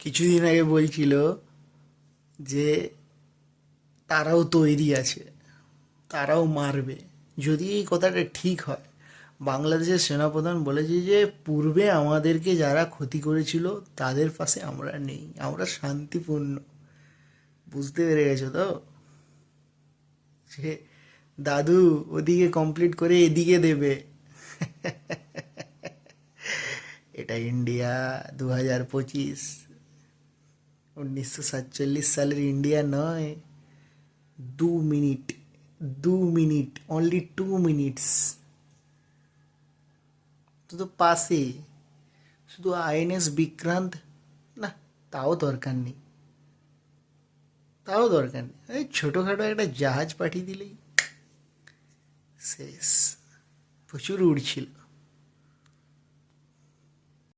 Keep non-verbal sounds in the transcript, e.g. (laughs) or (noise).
কিছুদিন আগে বলছিল যে তারাও তৈরি আছে, তারাও মারবে। যদি এই কথাটা ঠিক হয়, বাংলাদেশের সেনাপ্রধান বলেছে যে পূর্বে আমাদেরকে যারা ক্ষতি করেছিল, তাদের পাশে আমরা নেই, আমরা শান্তিপূর্ণ। বুঝতে পেরে গেছো তো? সে দাদু ওদিকে কমপ্লিট করে এদিকে দেবে। (laughs) এটা ইন্ডিয়া দু হাজার পঁচিশ উনিশশো সাতচল্লিশ সালের ইন্ডিয়া নয় দু মিনিট দু মিনিট অনলি টু মিনিটস তো তো পাশে শুধু আইএনএস বিক্রান্ত না তাও দরকার নেই তাও দরকার নেই এই ছোটোখাটো একটা জাহাজ পাঠিয়ে দিলেই শেষ প্রচুর উড়ছিল